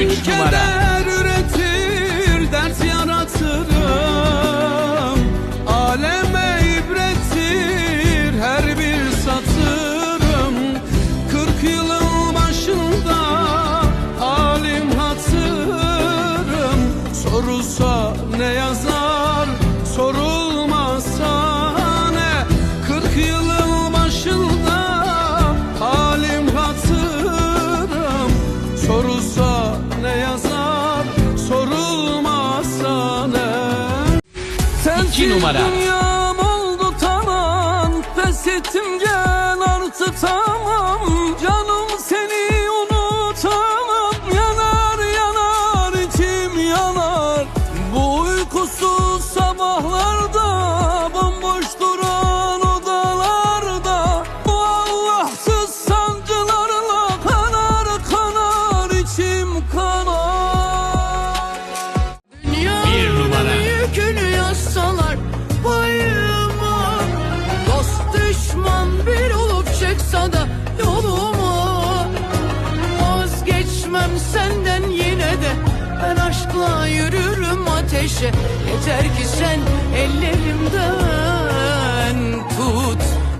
Üç numara. Üretir, dert yaratırım. Aleme ibrettir her bir satırım. Kırk yılın başında halim hatırım. Sorulsa ne yazar, 2 numara. Dünyam oldu tamam. Pes ettim gel artık tamam. Canım seni unutamam. Yanar yanar içim yanar. Bu uykusu Vazgeçmem senden yine de. Ben aşkla yürürüm ateşe. Yeter ki sen ellerimden